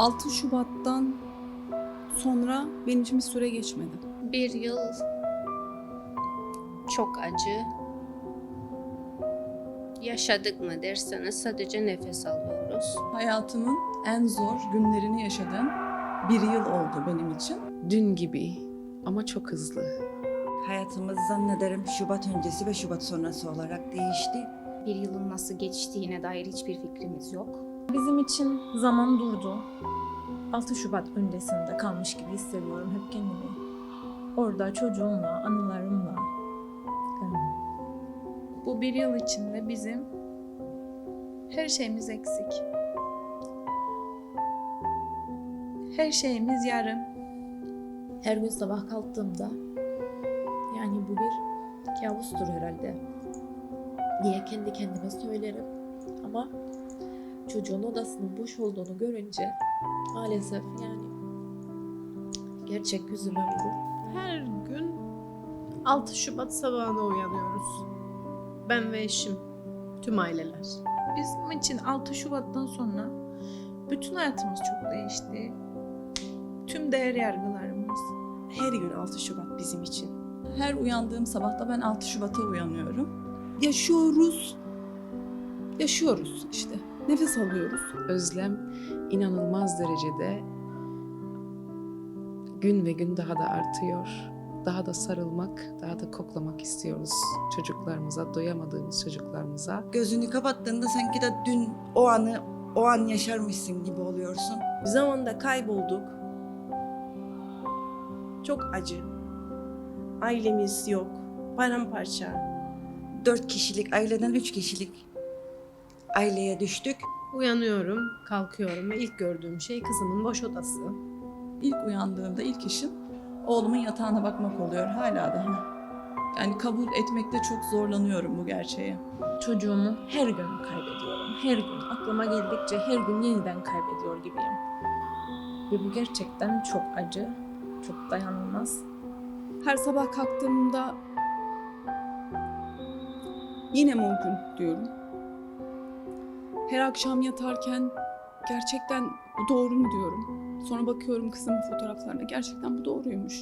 6 Şubat'tan sonra benim için bir süre geçmedi. Bir yıl çok acı. Yaşadık mı derseniz sadece nefes alıyoruz. Hayatımın en zor günlerini yaşadığım bir yıl oldu benim için. Dün gibi ama çok hızlı. Hayatımız zannederim Şubat öncesi ve Şubat sonrası olarak değişti. Bir yılın nasıl geçtiğine dair hiçbir fikrimiz yok. Bizim için zaman durdu. 6 Şubat öncesinde kalmış gibi hissediyorum hep kendimi. Orada çocuğumla, anılarımla. Bu bir yıl içinde bizim her şeyimiz eksik. Her şeyimiz yarım. Her gün sabah kalktığımda yani bu bir kabustur herhalde diye kendi kendime söylerim. Ama çocuğun odasının boş olduğunu görünce maalesef yani gerçek yüzüme vurur. Her gün 6 Şubat sabahına uyanıyoruz. Ben ve eşim, tüm aileler. Bizim için 6 Şubat'tan sonra bütün hayatımız çok değişti. Tüm değer yargılarımız. Her gün 6 Şubat bizim için. Her uyandığım sabahta ben 6 Şubat'a uyanıyorum. Yaşıyoruz. Yaşıyoruz işte. Nefes alıyoruz. Özlem inanılmaz derecede gün ve gün daha da artıyor. Daha da sarılmak, daha da koklamak istiyoruz çocuklarımıza, doyamadığımız çocuklarımıza. Gözünü kapattığında sanki de dün o anı o an yaşarmışsın gibi oluyorsun. Zamanda kaybolduk. Çok acı. Ailemiz yok. Paramparça. Dört kişilik aileden üç kişilik aileye düştük. Uyanıyorum, kalkıyorum ve ilk gördüğüm şey kızımın boş odası. İlk uyandığımda ilk işim oğlumun yatağına bakmak oluyor hala daha. Yani kabul etmekte çok zorlanıyorum bu gerçeği. Çocuğumu her gün kaybediyorum. Her gün. Aklıma geldikçe her gün yeniden kaybediyor gibiyim. Ve bu gerçekten çok acı, çok dayanılmaz. Her sabah kalktığımda yine gün diyorum. Her akşam yatarken gerçekten bu doğru mu diyorum. Sonra bakıyorum kızımın fotoğraflarına gerçekten bu doğruymuş.